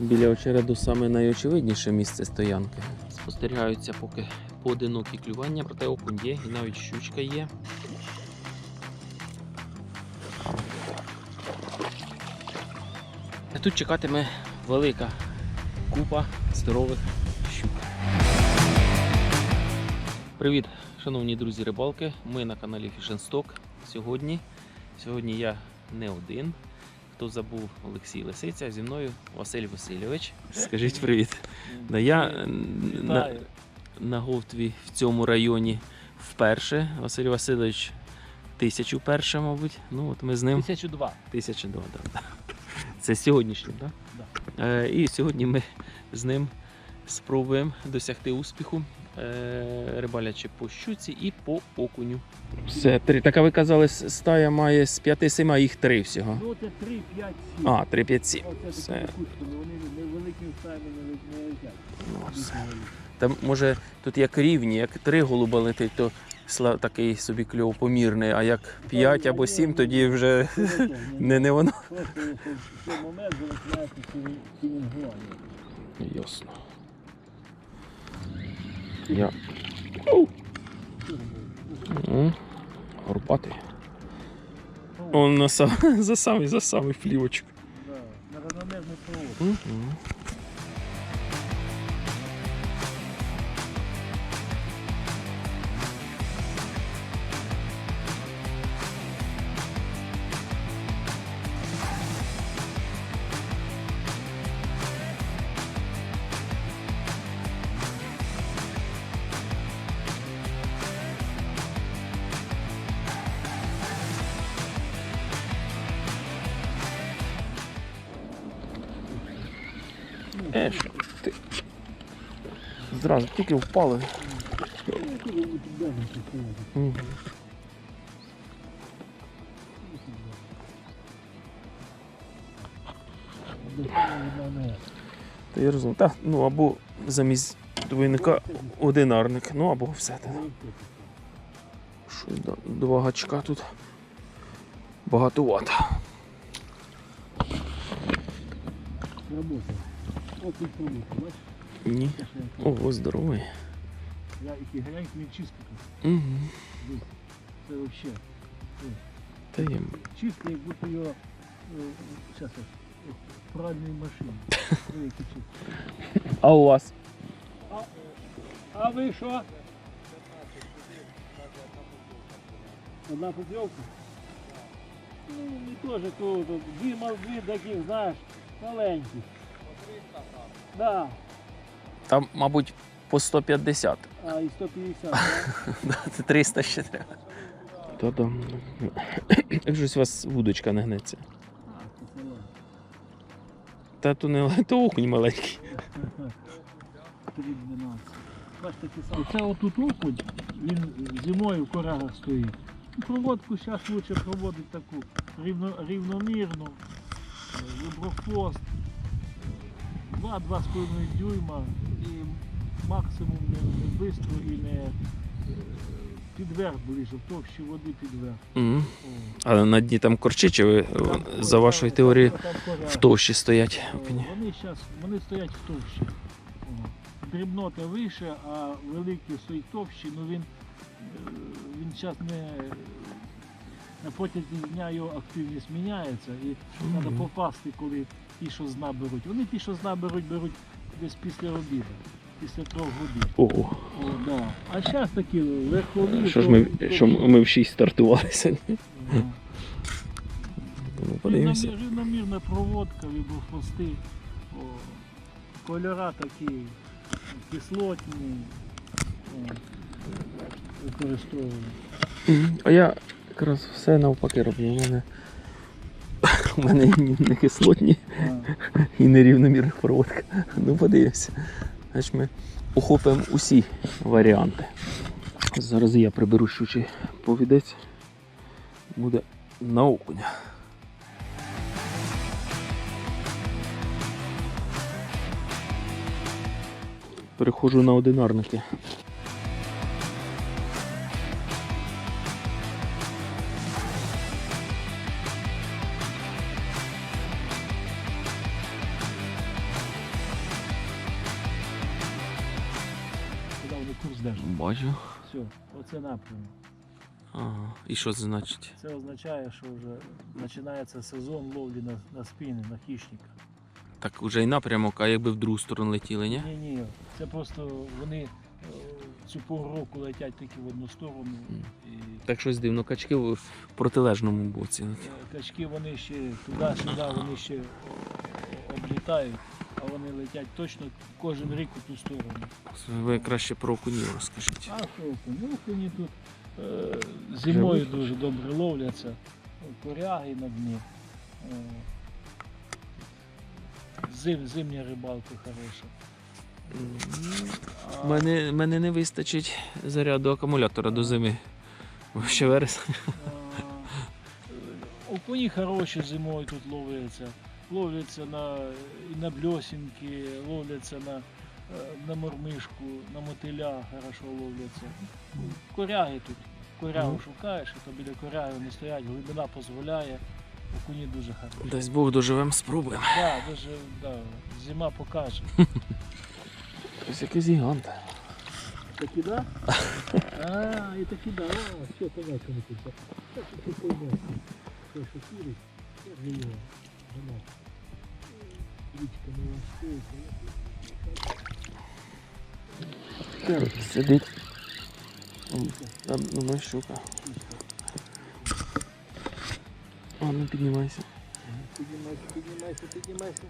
Біля очереду саме найочевидніше місце стоянки. Спостерігаються поки поодинокі клювання, проте окунь є і навіть щучка є. Тут чекатиме велика купа здорових щук. Привіт, шановні друзі рибалки. Ми на каналі Fish Stock. Сьогодні, сьогодні я не один. Хто забув Олексій Лисиця, зі мною Василь Васильович. Скажіть привіт. Да, я на, на Говтві в цьому районі вперше. Василь Васильович тисячу перше, мабуть. Ну от ми з ним. 1002. Тисячу два, да. Це сьогоднішній, так? Да? Е, і сьогодні ми з ним спробуємо досягти успіху, е, рибалячи по щуці і по окуню. Все, три. Так а ви казали, стая має з 5-7, а їх три всього. Ну, це 3, 5, 7. А, 3, 5, 7. Все. вони невеликими стаями не лет- не летять. Ну, все. Там, може, тут як рівні, як три голуба летить, то сла- такий собі кльов помірний, а як 5 або 7, тоді вже не, не воно. Просто в цей момент залишається сінінгування. Ясно. Я. Горбатий. Он на сам, за самий, за самий Да На равномерний провод. Е, що ти? Зразу тільки впали. Та я розумію. Та, ну або замість двойника одинарник, ну або все. Та. Що два гачка тут багатовато. Работа. Ні. Я- Ого, здоровий. Я і чистий тут. Угу. Це взагалі. Та є. Чистий, як будто його зараз пральній машині. Великий чистий. А у вас? А, а ви що? Одна покльовка? Ну, не теж то дві молодві таких, знаєш, маленьких. Да, Там, мабуть, по 150. а і 150, да? Да, Це 300 ще треба. Та-да. Як щось у вас вудочка не гнеться. А, це село. Та то не то окунь маленький. 3,12. Бачите, такі. Це отут окунь, він зимою в корагах стоїть. Проводку зараз лучше проводити таку рівно, рівномірну, е, виброхвост, 2-2,5 дюйма і максимум не, бистро і не е, підверх ближче, в товщі води підверх. Угу. Але на дні там корчі, чи ви Там за вашою теорією в товщі стоять? Е. Вони зараз вони стоять в товщі. Дрібнота вище, а великі стоїть товщі, ну він, е, він зараз не на протязі дня його активність міняється і треба попасти, коли ті, що з дна беруть. Вони ті, що з дна беруть, беруть десь після обіду, після трьох годин. Ого. О, да. А зараз такі верхові. Що ж ми, то- що ми в 6 стартувалися? Ага. Ну, подивимося. Рівномірна проводка, віброхвости, кольора такі кислотні. о, Використовуємо. А я якраз все навпаки роблю. У мене, у мене не кислотні і нерівномірна проводка. Ну, подивимося. Значить, ми охопимо усі варіанти. Зараз я приберу щучий повідець. Буде на окуня. Переходжу на одинарники. Бачу. Все, оце напрямок. Ага. І що це значить? Це означає, що вже починається сезон ловлі на, на спини, на хищника. Так вже і напрямок, а якби в другу сторону летіли, ні? Ні, ні, це просто вони е, цю пору року летять тільки в одну сторону. І Так щось дивно, качки в протилежному боці. е, качки вони ще туди-сюди, вони ще облітають, а вони летять точно кожен рік у ту сторону. Ви краще про окунів розкажіть. А окунь? Ну, окуні тут е, зимою дуже добре ловляться. Коряги на дні. Е, зим, зимня рибалка хороша. А, Мене, мене не вистачить заряду акумулятора до зими. Ще вересень. а, е, окуні хороші зимою тут ловляться. Ловляться на, на бльосінки, ловляться на, е, на мормишку, на мотиля хорошо ловляться. Коряги тут. Корягу Ну. шукаєш, а то біля коряги вони стоять, глибина дозволяє. Окуні дуже хороші. Дасть Бог доживемо, спробуємо. Да, дуже, да, зима покаже. Ось якийсь гігант. Такі, да? А, і такі, да. О, все, побачимо тут. Так, що ти поймеш. Що, що лаштується. Сидить. Там ну, щука. Ну піднімайся. Піднімайся, піднімайся, піднімайся.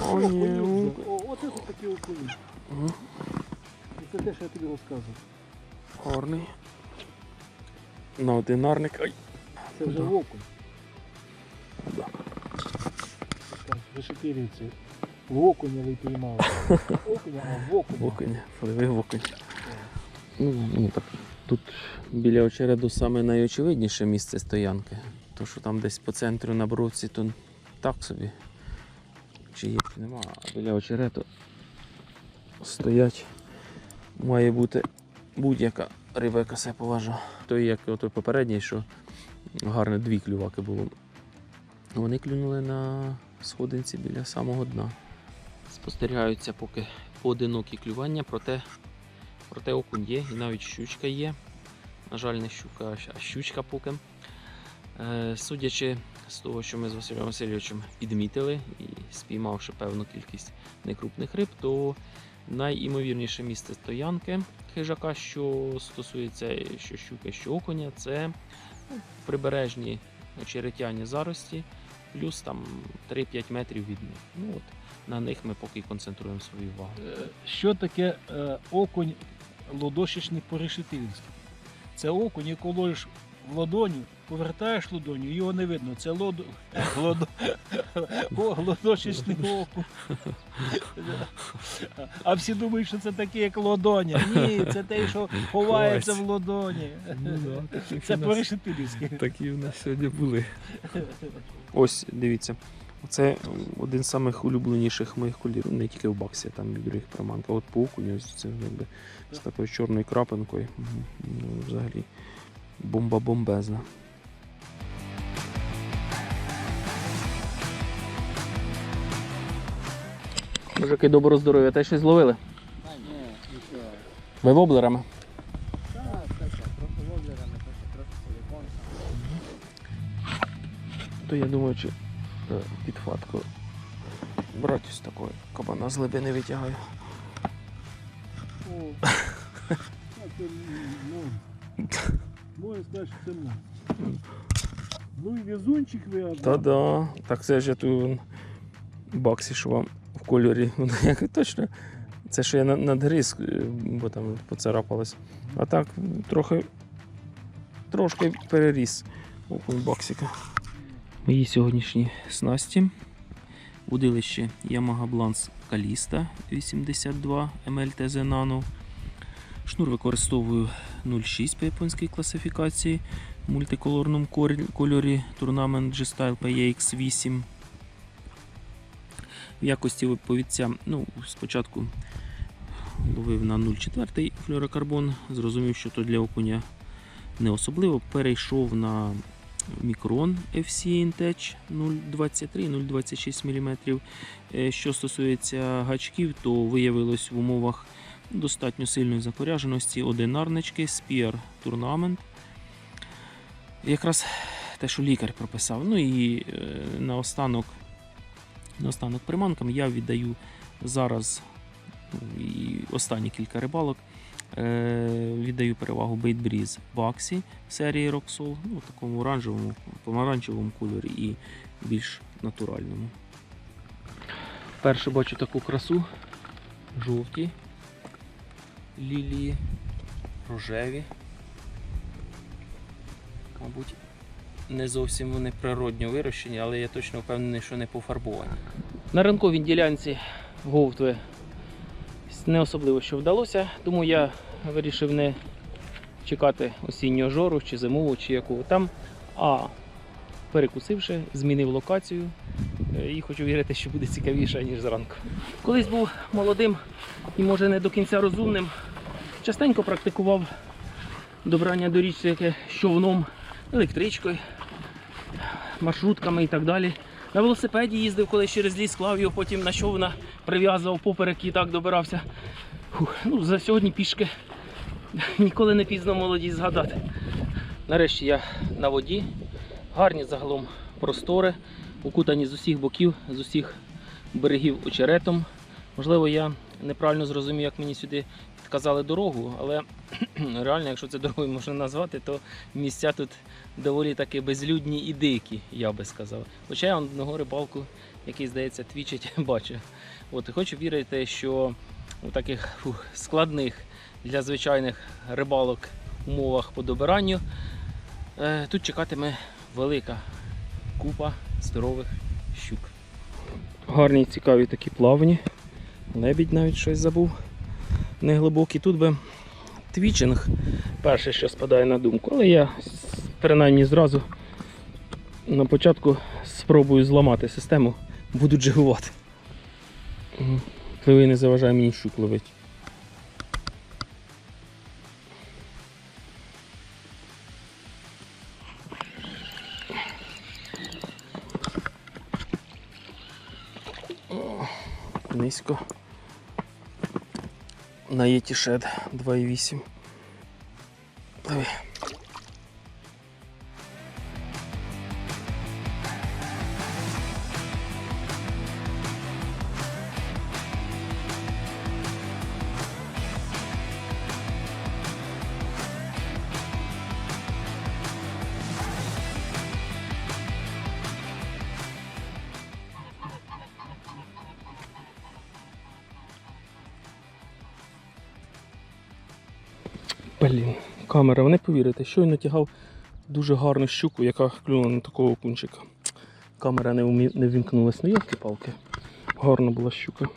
О, ні, окунь. О, оце тут такі окуні. Ага. Це те, що я тобі розказував. Гарний. На одинарник. Ай. Це вже окунь. Вишепірюється. В окуня ви піймали. Окуня, а в окуня. Окунь. Подиви в окунь. Ну, ну так. Тут біля очереду саме найочевидніше місце стоянки. То, що там десь по центру на бровці, то так собі. Чи є, чи нема. А біля очерету стоять. Має бути будь-яка риба, яка себе поважає. Той, як той попередній, що гарне дві клюваки було. Вони клюнули на сходинці біля самого дна. Спостерігаються поки поодинокі клювання, проте, проте окунь є і навіть щучка є. На жаль, не щука, а щучка поки. Е, судячи з того, що ми з Василем Васильовичем підмітили і спіймавши певну кількість некрупних риб, то найімовірніше місце стоянки хижака, що стосується що щуки, що окуня, це ну, прибережні очеретяні зарості, плюс там 3-5 метрів від них. Ну, от, на них ми поки концентруємо свою увагу. Е, Що таке е, окунь лодошечний по-решетилівськи? Це окунь, якого ложиш в ладоню, повертаєш ладоню, його не видно. Це лодо... лодо... О, лодошечний окунь. А всі думають, що це таке, як лодоня. Ні, це те, що ховається в ладоні. Це по-решетилівськи. Такі в нас сьогодні були. Ось, дивіться. Це один з самих улюбленіших моїх кольорів, не тільки в баксі, там і других приманках. От по окуню, це з такою чорною крапинкою. Ну, взагалі бомба бомбезна. Мужики, доброго здоров'я, те щось зловили? Ви воблерами? То я думаю, чи е, підхватку брати ось такої кабана з глибини витягаю. Можна сказати, що це мон. Ну і везунчик ви одна. Та-да. Так це ж я тут баксі, що вам в кольорі. Як точно. Це що я на- надгриз, е, бо там поцарапалось. А так трохи трошки переріс окунь баксика. Мої сьогоднішні снасті. Удилище Yamaha Blance Kalista 82 MLTZ Nano. Шнур використовую 0,6 по японській класифікації в мультиколорному кольорі Tournament G-Style PX8. В якості повідця, ну, спочатку ловив на 0,4 флюорокарбон, зрозумів, що то для окуня не особливо. Перейшов на мікрон FC Intech 0,23-0,26 мм. Е, Що стосується гачків, то виявилось в умовах достатньо сильної закоряженості, одинарнички, спір турнамент. Якраз те, що лікар прописав. Ну і е, наостанок, наостанок приманкам я віддаю зараз ну, і останні кілька рибалок. Е, віддаю перевагу Бейтбріз Баксі серії Roxol, ну, в такому оранжевому, помаранчевому кольорі і більш натуральному. Перше бачу таку красу. Жовті лілії, рожеві. Мабуть, не зовсім вони природньо вирощені, але я точно впевнений, що не пофарбовані. На ранковій ділянці говтви не особливо що вдалося, тому я вирішив не чекати осіннього жору чи зимову, чи якого там. А перекусивши, змінив локацію е, і хочу вірити, що буде цікавіше, ніж зранку. Колись був молодим і може не до кінця розумним. Частенько практикував добрання до річки яке човном, електричкою, маршрутками і так далі. На велосипеді їздив, коли через ліс клав його, потім на човна прив'язував поперек і так добирався. Фух, ну, за сьогодні пішки ніколи не пізно молоді згадати. Нарешті я на воді. Гарні загалом простори, укутані з усіх боків, з усіх берегів очеретом. Можливо, я неправильно зрозумів, як мені сюди підказали дорогу, але реально, якщо це дорогою можна назвати, то місця тут доволі таки безлюдні і дикі, я би сказав. Хоча я одного рибалку, який, здається, твічить, бачу. От, і хочу вірити, що у таких фух, складних для звичайних рибалок умовах по добиранню е, тут чекатиме велика купа здорових щук. Гарні, цікаві такі плавні. Лебідь навіть щось забув. Неглибокий. Тут би твічинг перше, що спадає на думку, але я принаймні зразу на початку спробую зламати систему, буду джигувати. Мгм. Пливи не заважає мені щук ловить. На Єтішед 2,8. Пливи. Блін, камера, ви не повірите, щойно тягав дуже гарну щуку, яка клюнула на такого окунчика. Камера не, вмі... не вімкнулась, ну ялки палки Гарна була щука.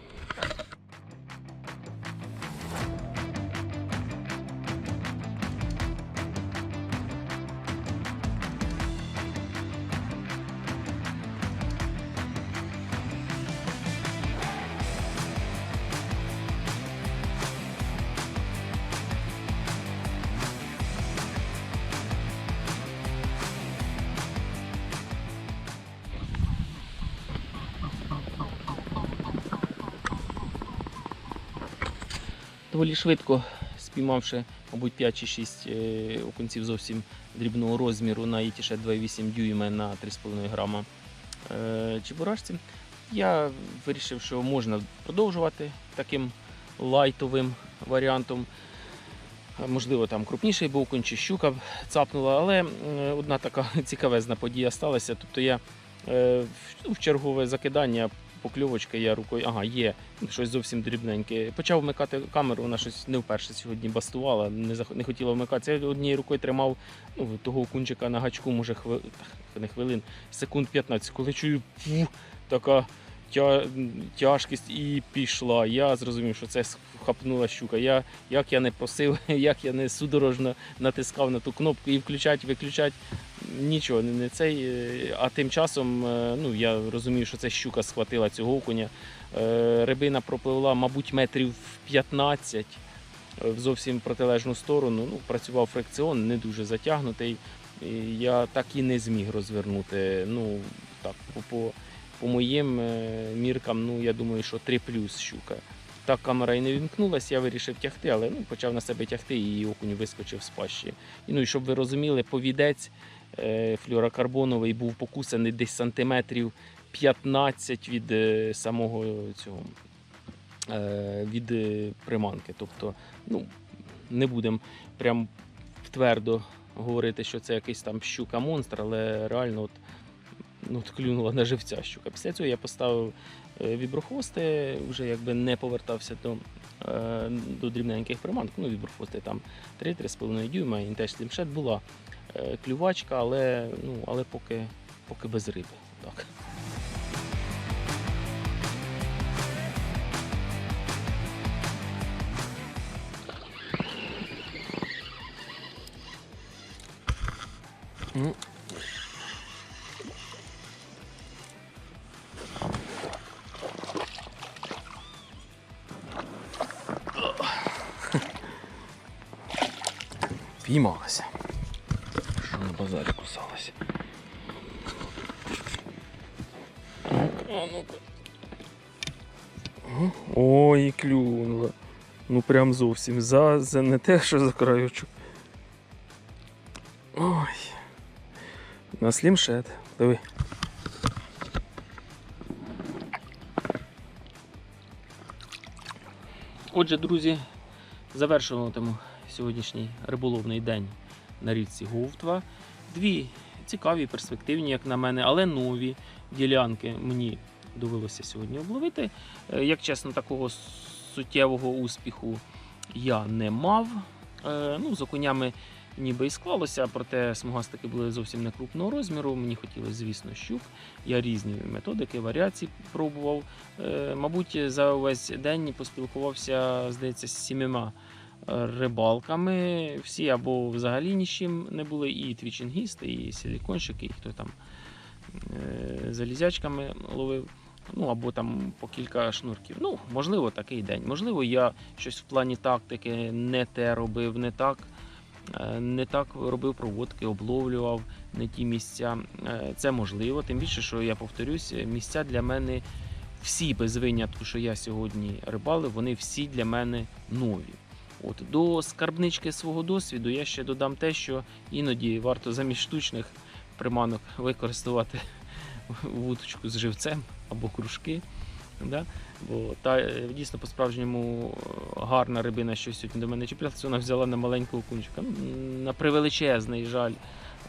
Доволі швидко спіймавши, мабуть, 5 чи 6 е, окунців зовсім дрібного розміру на ETSH 2,8 дюйма на 3,5 грама е, чебурашці, я вирішив, що можна продовжувати таким лайтовим варіантом. Е, Можливо, там крупніший був окунь чи щука цапнула, але одна така цікавезна подія сталася. Тобто я в чергове закидання покльовочки я рукою, ага, є щось зовсім дрібненьке. Почав вмикати камеру, вона щось не вперше сьогодні бастувала, не, зах... не хотіла вмикатися. Я однією рукою тримав ну, того кунчика на гачку, може, хви... не хвилин, секунд 15. Коли чую пф, така. Тяжкість і пішла. Я зрозумів, що це хапнула щука. Я, як я не просив, як я не судорожно натискав на ту кнопку і включать, виключать. Нічого, не цей. е, А тим часом е, ну, я розумію, що це щука схватила цього окуня. Е, Рибина пропливла, мабуть, метрів 15 е, в зовсім протилежну сторону. Ну, працював фрикціон, не дуже затягнутий. Я так і не зміг розвернути. Ну, так, по, по, моїм е, міркам, ну, я думаю, що 3 плюс щука. так камера і не вімкнулася, я вирішив тягти, але ну, почав на себе тягти і окунь вискочив з пащі. І, ну, і щоб ви розуміли, повідець е, флюорокарбоновий був покусаний десь сантиметрів 15 від е, самого цього е, від е, приманки. Тобто, ну, не будемо прям твердо говорити, що це якийсь там щука-монстр, але реально от, ну, клюнула на живця щука. Після цього я поставив е, віброхвости, вже якби не повертався до, е, до дрібненьких приманок. Ну, віброхвости там 3-3,5 дюйма, і теж слімшет була е, клювачка, але, ну, але поки, поки без риби. Так. Піймалася. Що на базарі кусалася. Ой, клюнула. Ну прям зовсім за, за не те, що за краючок. Ой. На слімшет. Диви. Отже, друзі, завершуватиму сьогоднішній риболовний день на річці Говтва. Дві цікаві, перспективні, як на мене, але нові ділянки мені довелося сьогодні обловити. Е, Як чесно, такого суттєвого успіху я не мав. Е, Ну, з окунями ніби і склалося, проте смугастики були зовсім не крупного розміру. Мені хотілося, звісно, щук. Я різні методики, варіації пробував. Е, Мабуть, за увесь день поспілкувався, здається, з сіміма рибалками. Всі або взагалі нічим не були, і твічингісти, і силіконщики, і хто там е, залізячками ловив. Ну, або там по кілька шнурків. Ну, можливо, такий день. Можливо, я щось в плані тактики не те робив, не так, е, не так робив проводки, обловлював не ті місця. Е, Це можливо. Тим більше, що я повторюсь, місця для мене всі без винятку, що я сьогодні рибалив, вони всі для мене нові. От до скарбнички свого досвіду я ще додам те, що іноді варто замість штучних приманок використовувати вудочку з живцем або кружки. Да? Бо та е, дійсно по-справжньому е, гарна рибина, що сьогодні до мене чіплялася, вона взяла на маленького окунчика. Ну, на превеличезний жаль.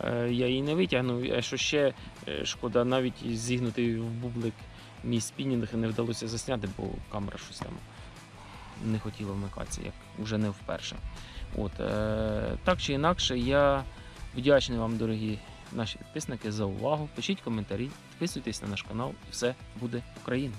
е, Я її не витягнув, а що ще шкода, навіть зігнутий в бублик мій спінінг не вдалося засняти, бо камера щось там не хотіла вмикатися, як вже не вперше. От, е, так чи інакше, я вдячний вам, дорогі наші підписники, за увагу. Пишіть коментарі, підписуйтесь на наш канал, і все буде Україна!